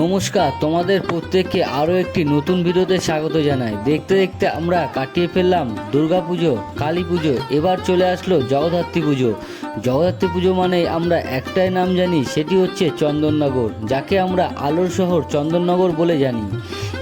নমস্কার, তোমাদের প্রত্যেককে আরও একটি নতুন ভিডিওতে স্বাগত জানাই। দেখতে দেখতে আমরা কাটিয়ে ফেললাম দুর্গা পুজো, কালী পুজো, এবার চলে আসলো জগদ্ধাত্রী পুজো। জগদ্ধাত্রী পুজো মানে আমরা একটাই নাম জানি, সেটি হচ্ছে চন্দননগর, যাকে আমরা আলোর শহর চন্দননগর বলে জানি।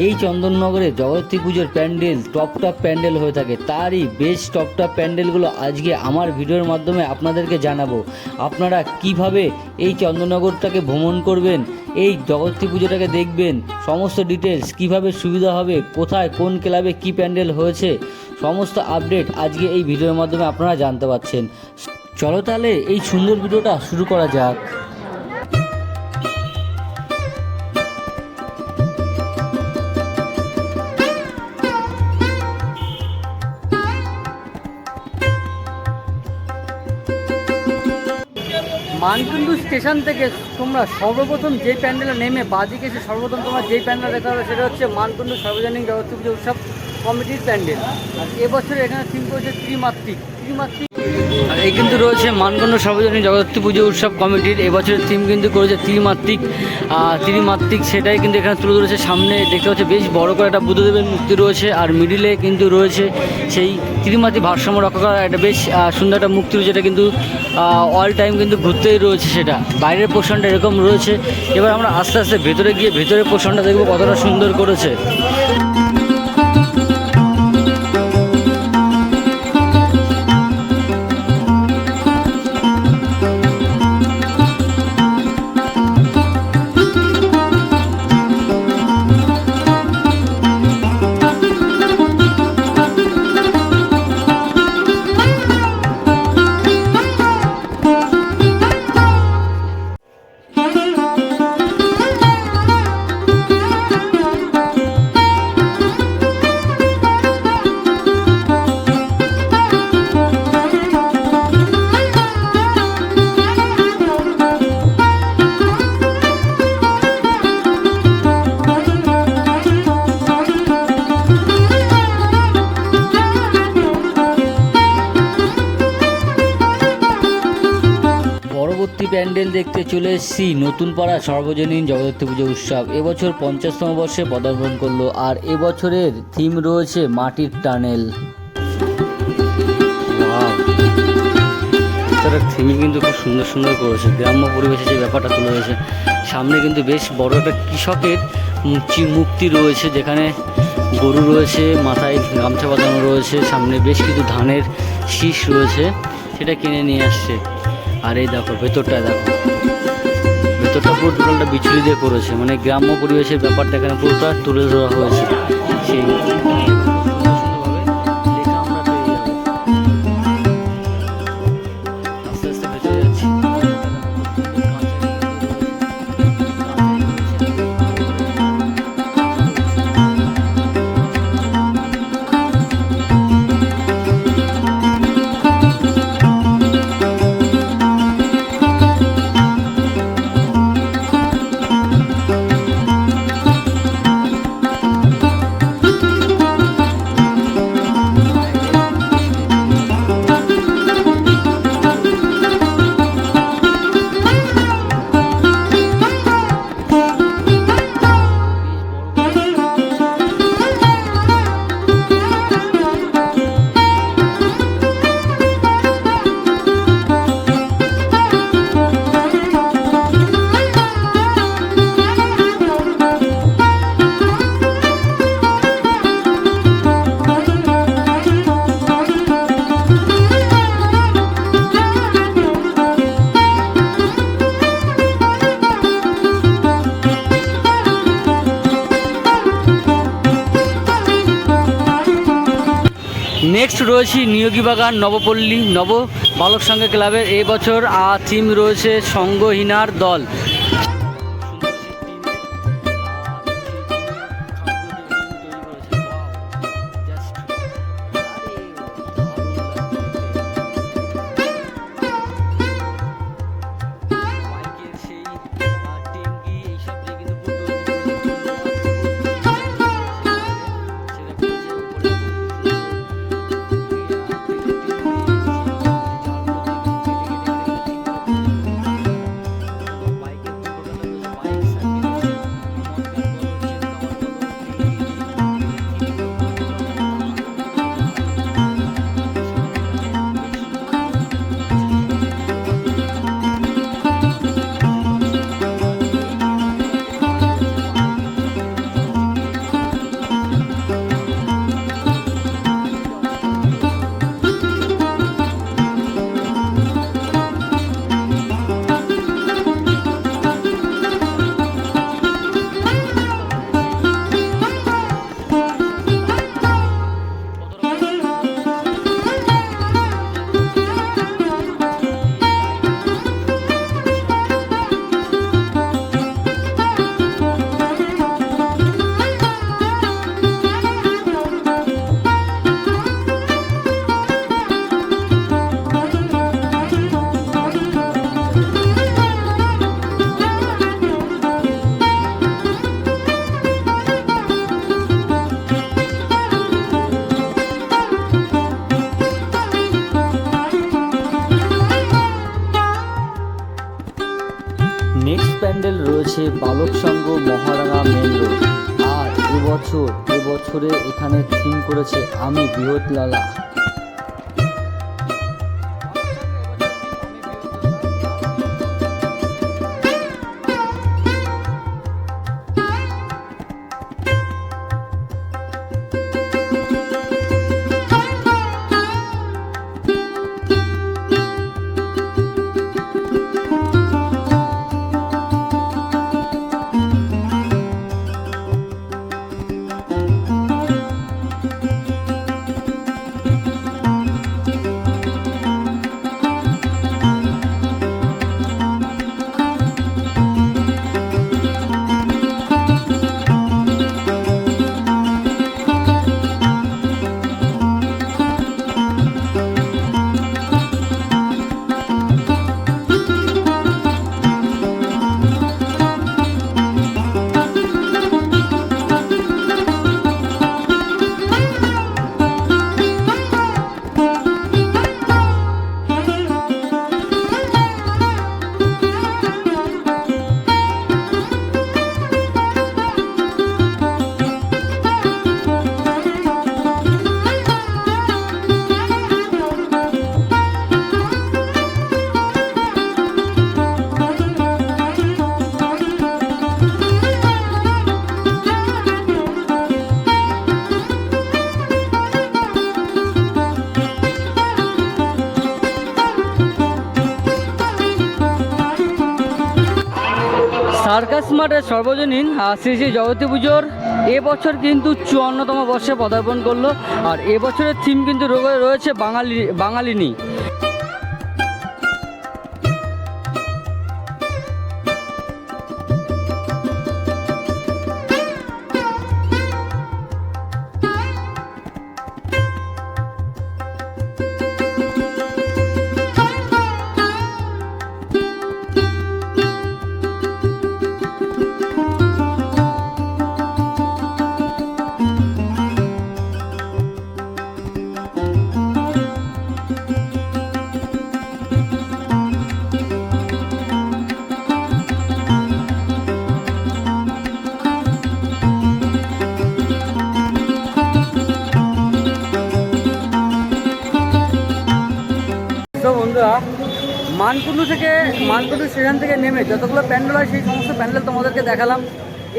এই চন্দননগরে জগদ্ধাত্রী পুজোর প্যান্ডেল টপ টপ প্যান্ডেল হয়ে থাকে। তারই বেশ টপ টপ প্যান্ডেলগুলো আজকে আমার ভিডিওর মাধ্যমে আপনাদেরকে জানাব। আপনারা কীভাবে এই চন্দননগরটাকে ভ্রমণ করবেন, এই জগত্রী পুজোটাকে দেখবেন, সমস্ত ডিটেলস কীভাবে সুবিধা হবে, কোথায়, কোন ক্লাবে কি প্যান্ডেল হয়েছে, সমস্ত আপডেট আজকে এই ভিডিওর মাধ্যমে আপনারা জানতে পারছেন। চলো তাহলে এই সুন্দর ভিডিওটা শুরু করা যাক। মানকুণ্ডু স্টেশন থেকে তোমরা সর্বপ্রথম যে প্যান্ডেলে নেমে বাদিকে এসে সর্বপ্রথম তোমরা যেই প্যান্ডেল দেখা হবে সেটা হচ্ছে মানকুণ্ডু সর্বজনীন জগৎ উৎসব কমিটির প্যান্ডেল। আর এবছর এখানে থিম করেছে ত্রিমাত্রিক। ত্রিমাত্রিক আর এই কিন্তু রয়েছে মানকুণ্ড সর্বজনীন জগত্রী পুজো উৎসব কমিটির। এবছরের থিম কিন্তু করেছে ত্রিমাত্রিক। ত্রিমাত্রিক সেটাই কিন্তু এখানে তুলে ধরেছে। সামনে দেখতে হচ্ছে বেশ বড় করে একটা বুদ্ধদেবের মূর্তি রয়েছে আর মিডিলে কিন্তু রয়েছে সেই ত্রিমাত্রিক ভারসাম্য রক্ষা করার একটা বেশ সুন্দর একটা মূর্তি রয়েছে। যেটা কিন্তু অল টাইম কিন্তু ঘুরতেই রয়েছে সেটা। বাইরের পোর্শনটা এরকম রয়েছে। এবার আমরা আস্তে আস্তে ভেতরে গিয়ে ভেতরের পোর্শনটা দেখব কতটা সুন্দর করেছে। পরবর্তী প্যান্ডেল দেখতে চলে এসেছি। নতুন পাড়া সর্বজনীন জগদ্ধাত্রী পুজো উৎসব। এবছর পঞ্চাশতম বর্ষে পদার্পণ করল আর এবছরের থিম রয়েছে মাটির টানেল। তারা কিন্তু খুব সুন্দর সুন্দর করেছে। গ্রাম্য পরিবেশে যে ব্যাপারটা তুলে রয়েছে সামনে কিন্তু বেশ বড় একটা কৃষকের মুক্তি রয়েছে, যেখানে গরু রয়েছে, মাথায় গামছা বাঁধানো রয়েছে, সামনে বেশ কিছু ধানের শীষ রয়েছে, সেটা কিনে নিয়ে আসছে। আর এই দেখো, ভেতরটা দেখো। ভেতরটা পুরো টোটালটা বিচুরি দিয়ে করেছে। মানে গ্রাম্য পরিবেশের ব্যাপারটা এখানে পুরোটা তুলে ধরা হয়েছে। নেক্সট রয়েছে নিয়োগী বাগান নবপল্লী নব বালক সংঘ ক্লাবের। এবছর আ থিম রয়েছে সংঘহীনার দল। নেক্সট প্যান্ডেল রয়েছে বালক সংঘ মহারাঙা মেন রোড। আর এবছর এবছরে এখানে থিম করেছে আমি বৃহৎ লালা। সার্কাস মাঠের সর্বজনীন শ্রী শ্রী জগতী পুজোর এবছর কিন্তু চুয়ান্নতম বর্ষে পদার্পণ করল। আর এবছরের থিম কিন্তু রয়ে- রয়েছে বাঙালি, বাঙালিনী। মানকুণ্ডু থেকে, মানকুণ্ডু স্টেশন থেকে নেমে যতগুলো প্যান্ডেল হয়, সেই সমস্ত প্যান্ডেল তোমাদেরকে দেখালাম।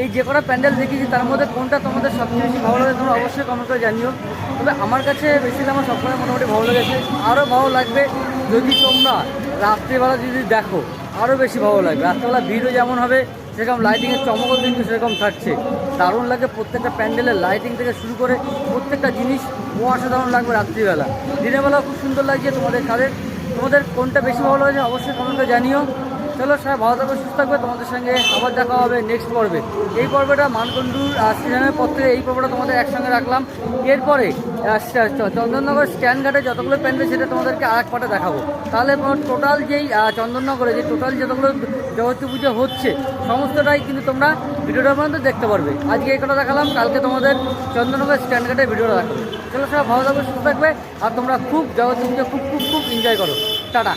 এই যে কটা প্যান্ডেল দেখিয়েছি, তার মধ্যে কোনটা তোমাদের সবচেয়ে বেশি ভালো লাগে, তোমরা অবশ্যই কমেন্ট করে জানিও। তবে আমার কাছে বেশি আমার সবসময় মোটামুটি ভালো লেগেছে আরও ভালো লাগবে যদি তোমরা রাত্রিবেলা যদি দেখো আরও বেশি ভালো লাগবে। রাত্রিবেলা ভিড়ও যেমন হবে, সেরকম লাইটিংয়ের চমকও কিন্তু সেরকম থাকছে। দারুণ লাগে প্রত্যেকটা প্যান্ডেলের লাইটিং থেকে শুরু করে প্রত্যেকটা জিনিস ও অসাধারণ লাগবে রাত্রিবেলা। দিনের বেলা খুব সুন্দর লাগছে তোমাদের কাদের তোমাদের কোনটা বেশি ভালো হয়েছে অবশ্যই কমেন্টে জানিও। চলো সবাই ভালো থাকবে সুস্থ থাকবে তোমাদের সঙ্গে আবার দেখা হবে নেক্সট পর্বে। এই পর্বটা মানকুণ্ডুর সিজনের পর থেকে এই পর্বটা তোমাদের একসঙ্গে রাখলাম। এরপরে চন্দননগর স্ট্যান্ড ঘাটে যতগুলো প্যান্ডেল, সেটা তোমাদেরকে আর এক পাটে দেখাবো। তাহলে টোটাল যেই চন্দননগরে যে টোটাল যতগুলো জগতী পুজো হচ্ছে, সমস্তটাই কিন্তু তোমরা ভিডিওটা পর্যন্ত দেখতে পারবে। আজকে এই কটা দেখালাম, কালকে তোমাদের চন্দননগর স্ট্যান্ড ঘাটে ভিডিওটা দেখাবো। চলো সবাই ভালো থাকবে সুস্থ থাকবে, আর তোমরা খুব জগতী পুজো খুব খুব খুব এনজয় করো। টাটা।